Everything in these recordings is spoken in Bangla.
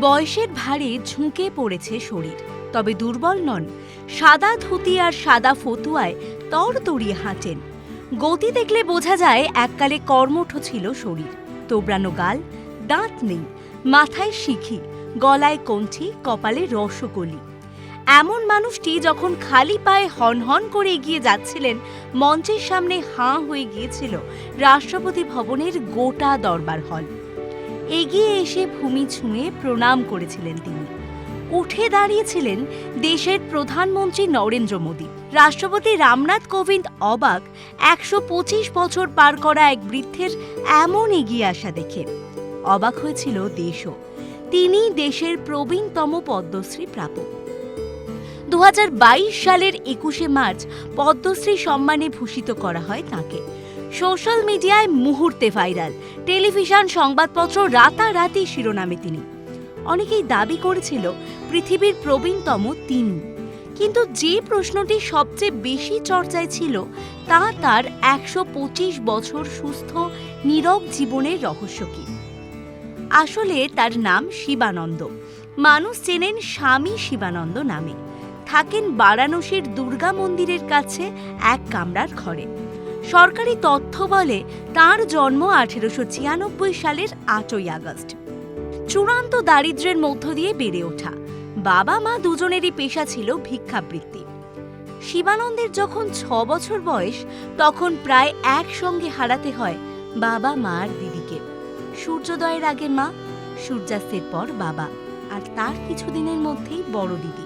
বয়সের ভারে ঝুঁকে পড়েছে শরীর, তবে দুর্বল নন। সাদা ধুতি আর সাদা ফতুয়ায় তরতরিয়ে হাঁটেন। গতি দেখলে বোঝা যায় এককালে কর্মঠ ছিল শরীর। তোবড়ানো গাল, দাঁত নেই, মাথায় শিখি, গলায় কণ্ঠি, কপালে রসকলি। এমন মানুষটি যখন খালি পায়ে হনহন করে এগিয়ে যাচ্ছিলেন, মঞ্চের সামনে হাঁ হয়ে গিয়েছিল রাষ্ট্রপতি ভবনের গোটা দরবার হল। এগিয়ে এসে ভূমি ছুঁয়ে প্রণাম করেছিলেন তিনি। উঠে দাঁড়িয়েছিলেন দেশের প্রধানমন্ত্রী নরেন্দ্র মোদী। রাষ্ট্রপতি রামনাথ কোবিন্দ অবাক একশো পঁচিশ বছর পার করা এক বৃদ্ধের এমন এগিয়ে আসা দেখে। অবাক হয়েছিল দেশও। তিনি দেশের প্রবীণতম পদ্মশ্রী প্রাপক। দু হাজার বাইশ সালের একুশে মার্চ পদ্মশ্রী সম্মানে ভূষিত করা হয় তাকে। সোশ্যাল মিডিয়ায় মুহূর্তে ভাইরাল। টেলিভিশন সংবাদপত্র রাতারাতি শিরোনামে তিনি। অনেকেই দাবি করেছিল পৃথিবীর প্রবীণতম তিনি। কিন্তু যে প্রশ্নটি সবচেয়ে বেশি চর্চায় ছিল, তা তার একশো পঁচিশ বছর সুস্থ, নীরব জীবনের রহস্য কি? আসলে তার নাম শিবানন্দ। মানুষ চেনেন স্বামী শিবানন্দ নামে। থাকেন বারাণসীর দুর্গা মন্দিরের কাছে এক কামরার ঘরে। সরকারি তথ্য বলে তার জন্ম আঠেরোশো ছিয়ানব্বই সালের আটই আগস্ট। চূড়ান্ত দারিদ্র্যের মধ্য দিয়ে বেড়ে ওঠা। বাবা মা দুজনেরই পেশা ছিল ভিক্ষাবৃত্তি। শিবানন্দের যখন ছ বছর বয়স, তখন প্রায় একসঙ্গে হারাতে হয় বাবা মার দিদিকে। সূর্যোদয়ের আগে মা, সূর্যাস্তের পর বাবা। আর তার কিছুদিনের মধ্যেই বড় দিদি।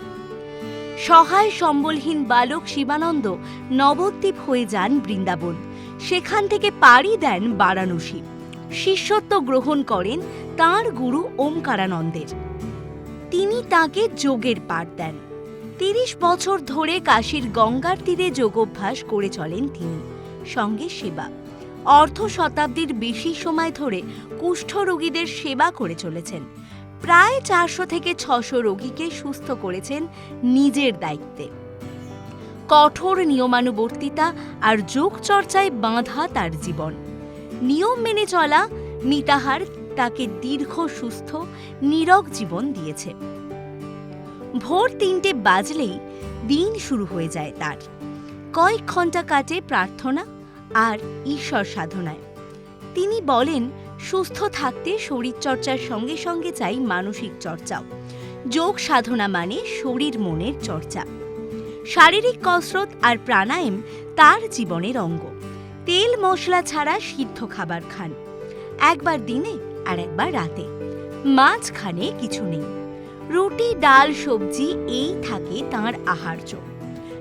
সহায় সম্বলহীন বালক শিবানন্দ নবদ্বীপ হয়ে যান বৃন্দাবন। সেখান থেকে পাড়ি দেন বারাণসী। শিষ্যত্ব গ্রহণ করেন তাঁর গুরু ওমকারানন্দের। তিনি তাকে যোগের পাঠ দেন। তিরিশ বছর ধরে কাশীর গঙ্গার তীরে যোগাভ্যাস করে চলেন তিনি। সঙ্গে সেবা। অর্ধ শতাব্দীর বেশি সময় ধরে কুষ্ঠ রোগীদের সেবা করে চলেছেন। প্রায় চারশো থেকে ছশো রোগীকে সুস্থ করেছেন নিজের দায়িত্বে। কঠোর নিয়মানুবর্তিতা আর যোগ চর্চায় বাঁধা তার জীবন। নিয়ম মেনে চলা মিতাহার তাকে দীর্ঘ, সুস্থ নীরব জীবন দিয়েছে। ভোর তিনটে বাজলেই দিন শুরু হয়ে যায় তার। কয়েক ঘণ্টা কাটে প্রার্থনা আর ঈশ্বর সাধনায়। তিনি বলেন সুস্থ থাকতে শরীরচর্চার সঙ্গে সঙ্গে চাই মানসিক চর্চাও। যোগ সাধনা মানে শরীর মনের চর্চা। শারীরিক কসরত আর প্রাণায়াম তার জীবনের অঙ্গ। তেল মশলা ছাড়া সিদ্ধ খাবার খান। একবার দিনে আর একবার রাতে। মাঝখানে কিছু নেই। রুটি, ডাল, সবজি, এই থাকে তার আহার্য।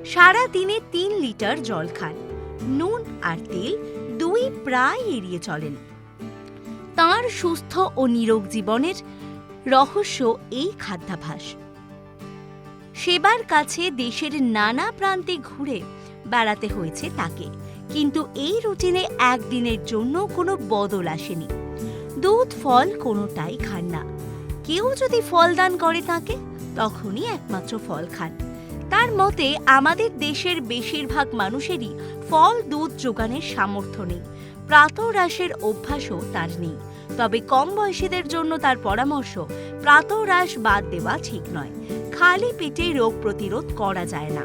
সারা দিনে তিন লিটার জল খান। নুন আর তেল দুই প্রায় এড়িয়ে চলেন। তার সুস্থ ও নিরোগ জীবনের রহস্য এই খাদ্যাভাস। সেবার কাছে দেশের নানা প্রান্তে ঘুরে বেড়াতে হয়েছে তাকে। কিন্তু এই রুটিনে একদিনের জন্য কোনো বদল আসেনি। দুধ, ফল কোনোটাই খান না। কেউ যদি ফল দান করে তাকে, তখনই একমাত্র ফল খান। তার মতে, আমাদের দেশের বেশিরভাগ মানুষেরই ফল দুধ যোগানের সামর্থ্য নেই। প্রাতরাসের অভ্যাসও তার নেই। তবে কম বয়সীদের জন্য তার পরামর্শ প্রাতরাস বাদ দেওয়া ঠিক নয়। খালি পেটে রোগ প্রতিরোধ করা যায় না।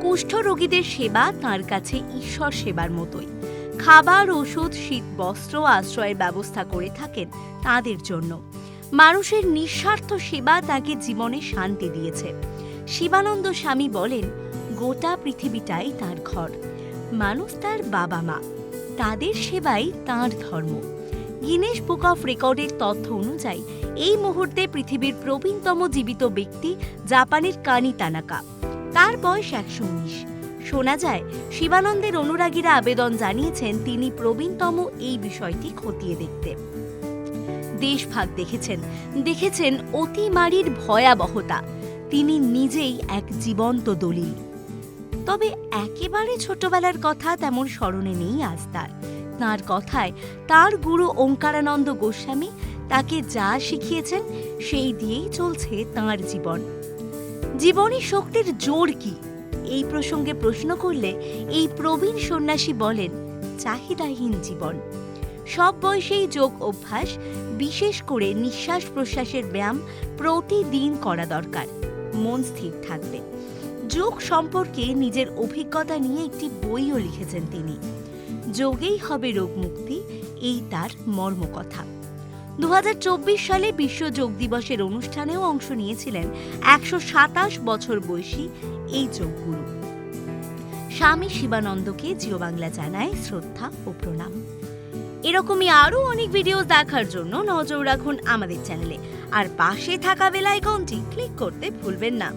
কুষ্ঠ রোগীদের সেবা তার কাছে ঈশ্বর সেবার মতোই। খাবার, ওষুধ, শীত, বস্ত্র, আশ্রয়ের ব্যবস্থা করে থাকেন তাদের জন্য। মানুষের নিঃস্বার্থ সেবা তাকে জীবনে শান্তি দিয়েছে। শিবানন্দ স্বামী বলেন, গোটা পৃথিবীটাই তার ঘর। মানুষ তার বাবা মা। তাদের সেবাই তার ধর্ম। গিনেস বুক অফ রেকর্ডের তথ্য অনুযায়ী, এই মুহূর্তে পৃথিবীর প্রবীণতম জীবিত ব্যক্তি জাপানের কানি তানাকা। তার বয়স একশো উনিশ। শোনা যায়, শিবানন্দের অনুরাগীরা আবেদন জানিয়েছেন তিনি প্রবীণতম এই বিষয়টি খতিয়ে দেখতে। দেশভাগ দেখেছেন। দেখেছেন অতিমারির ভয়াবহতা। তিনি নিজেই এক জীবন্ত দলিল। তবে একেবারে ছোটবেলার কথা তেমন স্মরণে নেই আজ তার। তাঁর কথায় তার গুরু ওঙ্কারানন্দ গোস্বামী তাকে যা শিখিয়েছেন সেই দিয়েই চলছে তাঁর জীবন। জীবনী শক্তির জোর কি? এই প্রসঙ্গে প্রশ্ন করলে এই প্রবীণ সন্ন্যাসী বলেন, চাহিদাহীন জীবন। সব বয়সেই যোগ অভ্যাস, বিশেষ করে নিঃশ্বাস প্রশ্বাসের ব্যায়াম প্রতিদিন করা দরকার। মন স্থির থাকবে। যোগ সম্পর্কে নিজের অভিজ্ঞতা নিয়ে একটি বইও লিখেছেন তিনি। যোগেই হবে রোগমুক্তি, এই তার মর্মকথা। দু সালে বিশ্ব যোগ দিবসের অনুষ্ঠানেও অংশ নিয়েছিলেন একশো সাতাশ বছর বয়সী এই যোগগুরু। স্বামী শিবানন্দকে জিও বাংলা জানায় শ্রদ্ধা ও প্রণাম। এরকমই আরও অনেক ভিডিও দেখার জন্য নজর রাখুন আমাদের চ্যানেলে আর পাশে থাকা বেলাইকনটি ক্লিক করতে ভুলবেন না।